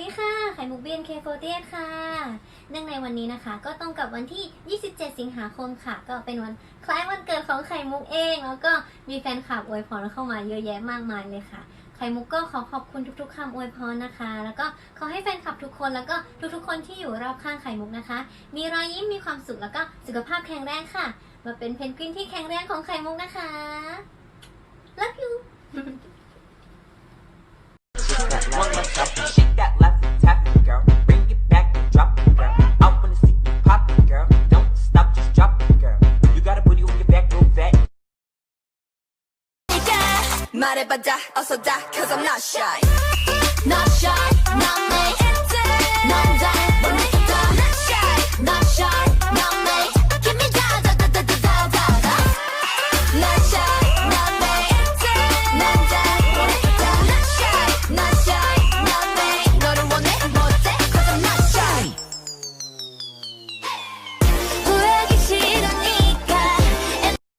ดีค่ะ ไข่มุกเนื่องในวันนี้นะคะ ก็ตรงกับวันที่ 27 สิงหาคมค่ะ ก็เป็นวันคล้ายวันเกิดของไข่มุกเอง แล้วก็มีแฟนคลับอวยพรเข้ามาเยอะแยะมากมายเลยค่ะ ไข่มุกก็ขอขอบคุณทุกๆคำอวยพรนะคะ แล้วก็ขอให้แฟนคลับทุกคนแล้วก็ทุกๆคนที่อยู่รอบข้างไข่มุกนะคะ มีรอยยิ้ม มีความสุข แล้วก็สุขภาพแข็งแรงค่ะ มาเป็นเพนกวินที่แข็งแรงของไข่มุกนะคะ love you 말해봐다 어서 다 cause I'm not shy not shy